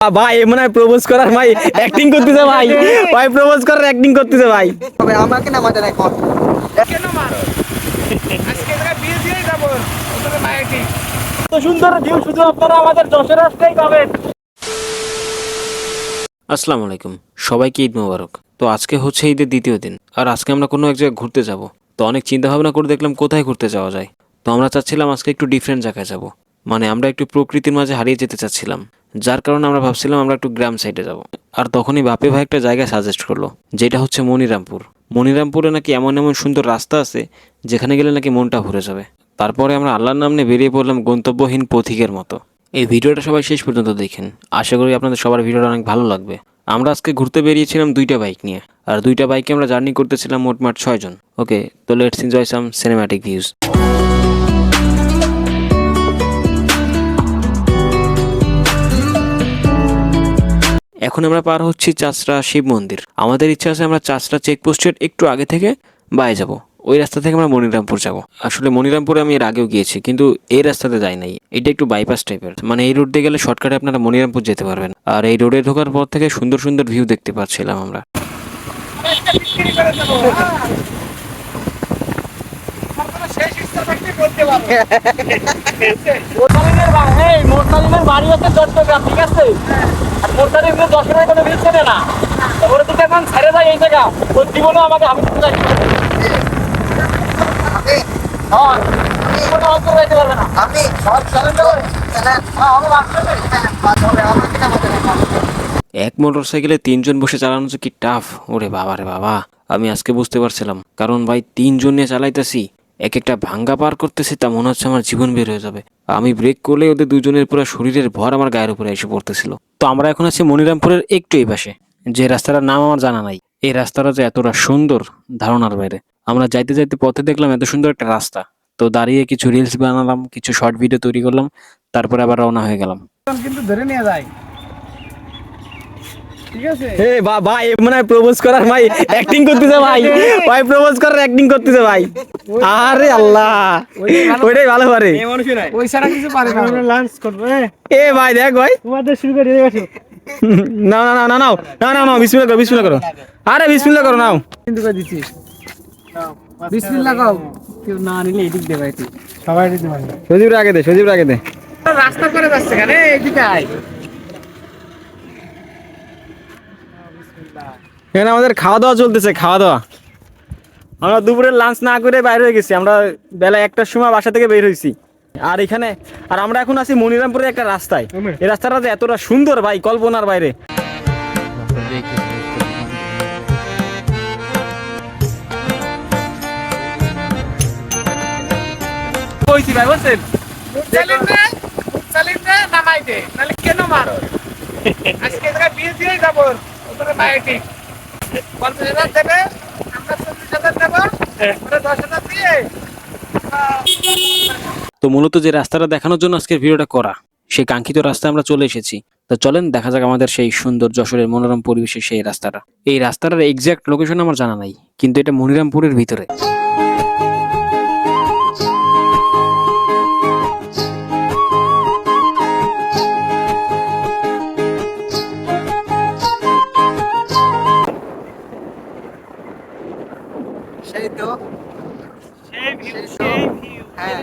আ, ভাই এ মনে হয় প্রপোজ করার ভাই অ্যাক্টিং করতেছে ভাই। ভাই প্রপোজ করার অ্যাক্টিং করতেছে ভাই। তবে আমাকে না মজা নাই কর কেন মারো? আজকে তোকে বিয়ে দিয়েই যাব। তোর মায়ের ঠিক তো সুন্দর ভিউ শুধু আপনারা আমাদের যশোর রাস্তায় পাবেন। আসসালামু আলাইকুম। সবাইকে ঈদ মোবারক। তো আজকে হচ্ছে ঈদের দ্বিতীয় দিন। আর আজকে আমরা কোনো এক জায়গায় ঘুরতে যাব। তো অনেক চিন্তা ভাবনা করে দেখলাম কোথায় ঘুরতে যাওয়া যায়। তো আমরা চাচ্ছিলাম আজকে একটু ডিফারেন্ট জায়গায় যাব। মানে আমরা একটু প্রকৃতির মাঝে হারিয়ে যেতে চাচ্ছিলাম। যার কারণে আমরা ভাবছিলাম আমরা একটু গ্রাম সাইডে যাব। আর তখনই বাপে ভাই একটা জায়গা সাজেস্ট করল, যেটা হচ্ছে মনিরামপুর। মনিরামপুরে নাকি এমন এমন সুন্দর রাস্তা আছে, যেখানে গেলে নাকি মনটা ভরে যাবে। তারপরে আমরা আল্লাহর নাম বেরিয়ে পড়লাম গন্তব্যহীন পথিকের মতো। এই ভিডিওটা সবাই শেষ পর্যন্ত দেখেন। আশা করি আপনাদের সবার ভিডিওটা অনেক ভালো লাগবে। আমরা আজকে ঘুরতে বেরিয়েছিলাম দুইটা বাইক নিয়ে। আর দুইটা বাইকে আমরা জার্নি করতেছিলাম মোটমাট ছয়জন। ওকে তো let's enjoy some cinematic views এখন আমরা পার হচ্ছি চাচরা শিব মন্দির। আমাদের ইচ্ছা আছে আমরা চাচরা চেকপোস্টের একটু আগে থেকে বায়ে যাব। ওই রাস্তা থেকে আমরা মনিরামপুর যাব। আসলে মনিরামপুরে আমি এর আগেও গিয়েছি, কিন্তু এই রাস্তাতে যাই নাই। এটা একটু বাইপাস টাইপের মানে এই রোড দিয়ে গেলে শর্টকাটে আপনারা মনিরামপুর যেতে পারবেন। আর এই রোডে ঢোকার পর থেকে সুন্দর সুন্দর ভিউ দেখতে পাচ্ছিলাম আমরা। ঠিক আছে আর মোরতালিমের যশোরের কোনো মিল ছেড়ে না ওরা তো এখন ওর জীবনও আমাকে আমি হ্যাঁ। সব হ্যাঁ এক মোটর সাইকেলে তিনজন বসে চালানো যে কি টাফ ওরে বাবা রে বাবা আমি আজকে বুঝতে পারছিলাম। কারণ ভাই তিনজন নিয়ে চালাইতেছি এক একটা ভাঙ্গা পার করতেছি তা মনে হচ্ছে আমার জীবন বের হয়ে যাবে। আমি ব্রেক করলে ওদের দুজনের পুরো শরীরের ভর আমার গায়ের উপরে এসে পড়তেছিল। তো আমরা এখন আছি মনিরামপুরের একটু এই পাশে যে রাস্তাটার নাম আমার জানা নাই। এই রাস্তাটা যে এতটা সুন্দর ধারণার বাইরে। আমরা যাইতে যাইতে পথে দেখলাম এত সুন্দর একটা রাস্তা। তো দাঁড়িয়ে কিছু রিলস বানালাম কিছু শর্ট ভিডিও তৈরি করলাম তারপরে আবার রওনা হয়ে গেলাম। কিন্তু ধরে নিয়ে যায় ঠিক আছে? হে বা ভাই মনে হয় প্রপোজ করার ভাই। অ্যাক্টিং করতেছে ভাই। ভাই প্রপোজ করার অ্যাক্টিং করতেছে ভাই। আরে আল্লাহ। ওইটাই ভালো। পারে ওই ছাড়া কিছু পারে না। লাঞ্চ করব এ ভাই দেখ ভাই। তোমাদের শুরু করে না না না না নাও। না না না বিসমিল্লাহ করো বিসমিল্লাহ করো। আরে বিসমিল্লাহ করো নাও। কিন্তু দিচ্ছি বিসমিল্লাহ কও। কেউ না নিলে এদিক দে ভাই তুই। সবাই আগে দে আগে দে। রাস্তা করে যাচ্ছে কেন? এদিকে আয়। এখানে আমাদের খাওয়া দাওয়া চলতেছে খাওয়া দাওয়া আমরা দুপুরে লাঞ্চ না করে বাইরে হয়ে গেছি। আমরা বেলা একটার সময় বাসা থেকে বের হয়েছি। আর এখানে আর আমরা এখন আছি মনিরামপুরের একটা রাস্তায়। এই রাস্তাটা যে এতটা সুন্দর ভাই কল্পনার বাইরে। কইছি ভাই বুঝছেন? মুরসালিন রে মুরসালিন রে নামাই দে। নাহলে কেন মারো? আজকে বিয়ে দিয়েই যাব তোর মায়ের পঞ্চাশ হাজার দেবে আমরা চল্লিশ হাজার দেবো দশ হাজার দিয়ে তো মূলত যে রাস্তাটা দেখানোর জন্য আজকের ভিডিওটা করা, সেই কাঙ্ক্ষিত রাস্তায় আমরা চলে এসেছি। তো চলেন, দেখা যাক আমাদের সেই সুন্দর যশোরের মনোরম পরিবেশের সেই রাস্তাটা। এই রাস্তাটার এক্সাক্ট লোকেশন আমার জানা নাই, কিন্তু এটা মনিরামপুরের ভিতরে। সেই তো সেই view, সেই তো। সেই view। হ্যাঁ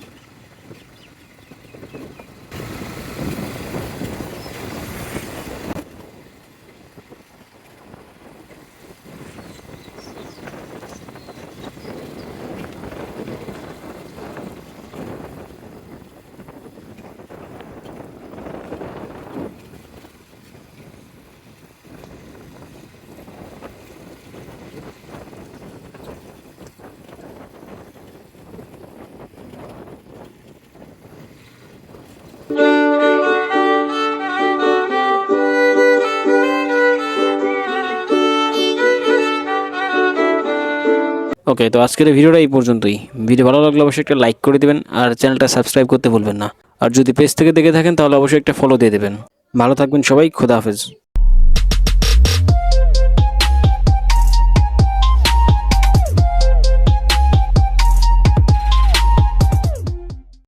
ওকে তো আজকের ভিডিওটা এই পর্যন্তই। ভিডিও ভালো লাগলে অবশ্যই একটা লাইক করে দেবেন আর চ্যানেলটা সাবস্ক্রাইব করতে ভুলবেন না। আর যদি পেজ থেকে দেখে থাকেন, তাহলে অবশ্যই একটা ফলো দিয়ে দেবেন। ভালো থাকবেন সবাই, খোদা হাফেজ।